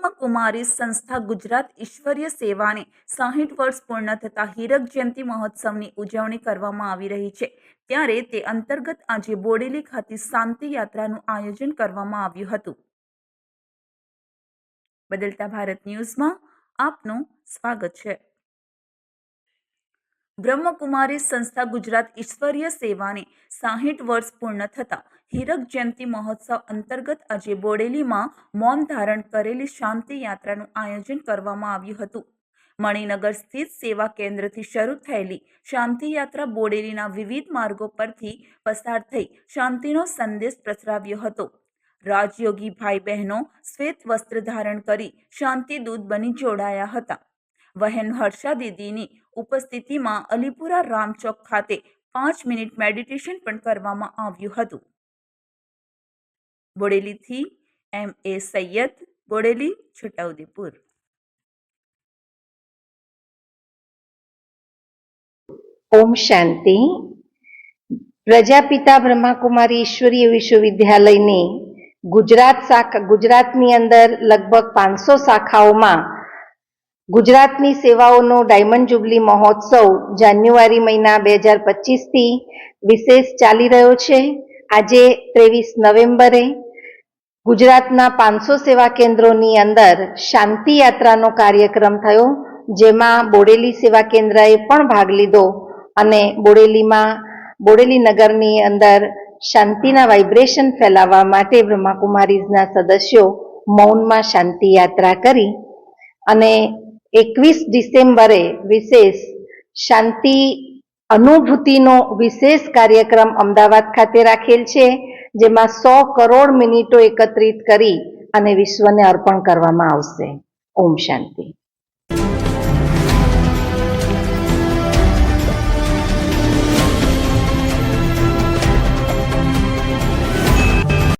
બ્રહ્મકુમારી સંસ્થા ગુજરાત ઈશ્વરીય સેવાને સાહીઠ વર્ષ પૂર્ણ થતા હીરક જયંતિ મહોત્સવની ઉજવણી કરવામાં આવી રહી છે. ત્યારે તે અંતર્ગત આજે બોડેલી ખાતે શાંતિ યાત્રાનું આયોજન કરવામાં આવ્યું હતું. બદલતા ભારત ન્યૂઝમાં આપનું સ્વાગત છે. બ્રહ્મકુમારી સંસ્થા ગુજરાત ઈશ્વરીય સેવાને સાહીઠ વર્ષ પૂર્ણ થતા હીરક જયંતિ મહોત્સવ અંતર્ગત આજે બોડેલીમાં મૌન ધારણ કરેલી શાંતિ યાત્રાનું આયોજન કરવામાં આવ્યું હતું. મણિનગર સ્થિત સેવા કેન્દ્રથી શરૂ થયેલી શાંતિ યાત્રા બોડેલીના વિવિધ માર્ગો પરથી પસાર થઈ શાંતિનો સંદેશ પ્રસરાવ્યો હતો. રાજયોગી ભાઈ બહેનો શ્વેત વસ્ત્ર ધારણ કરી શાંતિ દૂત બની જોડાયા હતા. વહેન હર્ષા દીદીની ઉપસ્થિતિમાં અલીપુરા રામચોક ખાતે પાંચ મિનિટ મેડિટેશન પણ કરવામાં આવ્યું હતું. બોડેલીથી એમ એ સૈયદ બોડેલી છોટાઉદેપુર. ઓમ શાંતિ. પ્રજાપિતા બ્રહ્માકુમારી ઈશ્વરીય વિશ્વવિદ્યાલયની ગુજરાત શાખા, ગુજરાતની અંદર લગભગ પાંચસો શાખાઓમાં ગુજરાતની સેવાઓનો ડાયમંડ જુબલી મહોત્સવ જાન્યુઆરી મહિના બે હજાર પચીસથી વિશેષ ચાલી રહ્યો છે. આજે ત્રેવીસ નવેમ્બરે ગુજરાતના પાંચસો સેવા કેન્દ્રોની અંદર શાંતિ યાત્રાનો કાર્યક્રમ થયો, જેમાં બોડેલી સેવા કેન્દ્રએ પણ ભાગ લીધો અને બોડેલીમાં, બોડેલી નગરની અંદર શાંતિના વાઇબ્રેશન ફેલાવવા માટે બ્રહ્માકુમારીઝના સદસ્યો મૌનમાં શાંતિ યાત્રા કરી અને એકવીસ ડિસેમ્બરે વિશેષ શાંતિ અનુભૂતિનો વિશેષ કાર્યક્રમ અમદાવાદ ખાતે રાખેલ છે. જેમાં સો કરોડ મિનિટો એકત્રિત કરી અને વિશ્વને અર્પણ કરવામાં આવશે. ઓમ શાંતિ.